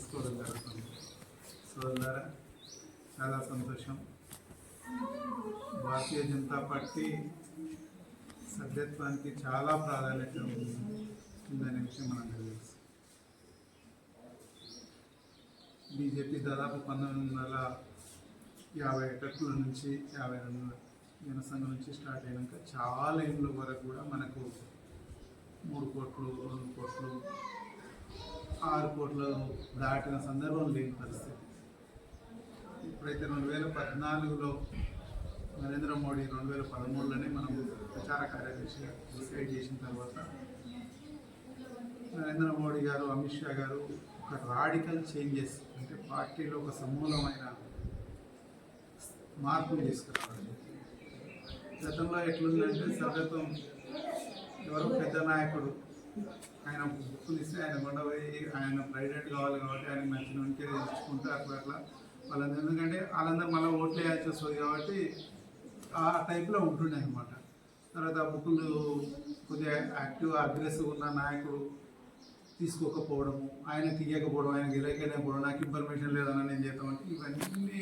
తెలుసుకోవడం జరుగుతుంది. సో ద్వారా చాలా సంతోషం. భారతీయ జనతా పార్టీ సభ్యత్వానికి చాలా ప్రాధాన్యత ఉందనే విషయం మనం తెలుసు. బీజేపీ దాదాపు పంతొమ్మిది వందల యాభై ఒకటిలో నుంచి యాభై రెండు జనసంఘం నుంచి స్టార్ట్ అయినాక చాలా ఏళ్ళ వరకు కూడా మనకు మూడు కోట్లు రెండు కోట్లు ఆరు కోట్లు దాటిన సందర్భం లేని పరిస్థితి. ఇప్పుడైతే రెండు వేల పద్నాలుగులో నరేంద్ర మోడీ రెండు వేల పదమూడులోనే మనం ప్రచార కార్యదర్శిగా డిసైడ్ చేసిన తర్వాత నరేంద్ర మోడీ గారు అమిత్ షా గారు ఒక రాడికల్ చేంజెస్ అంటే పార్టీలో ఒక సమూలమైన మార్పులు తీసుకురావాలి గతంలో ఎట్లుందంటే సభ్యత్వం ఎవరో పెద్ద నాయకుడు ఆయన తీసుకుని ఇస్తే ఆయన కొండపోయి ఆయన ప్రైవేట్ కావాలి కాబట్టి ఆయన మంచి ఉంటే ఇచ్చుకుంటే అట్లా అట్లా వాళ్ళందరూ. ఎందుకంటే వాళ్ళందరూ మళ్ళీ ఓట్లు వేయాల్సి వస్తుంది కాబట్టి ఆ టైప్లో ఉంటుండే అనమాట తర్వాత ఆ బుక్కులు కొద్దిగా యాక్టివ్ అగ్రెసివ్ ఉన్న నాయకుడు తీసుకోకపోవడము ఆయన తీయకపోవడం ఆయన గెలకలేకపోవడం నాకు ఇన్ఫర్మేషన్ లేదని నేను చేద్దామంటే ఇవన్నీ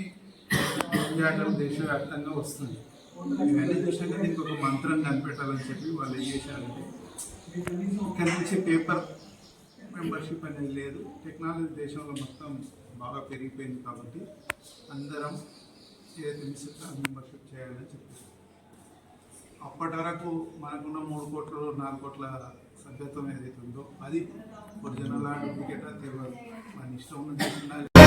ఇండియాలో దేశవ్యాప్తంగా వస్తుంది. ఇవన్నీ చూసాక దీనికి ఒక మంత్రం కనిపెట్టాలని చెప్పి వాళ్ళు ఏం చేశారంటే ఇక్కడ నుంచి పేపర్ మెంబర్షిప్ అనేది లేదు. టెక్నాలజీ దేశంలో మొత్తం బాగా పెరిగిపోయింది కాబట్టి అందరం ఏదైతే మెంబర్షిప్ చేయాలని చెప్పారు. అప్పటి వరకు మనకున్న మూడు కోట్లు నాలుగు కోట్ల సభ్యత్వం ఏదైతే ఉందో అది ఒరిజినల్ క్రికెట్ తెలియదు మన ఇష్టం ఉన్న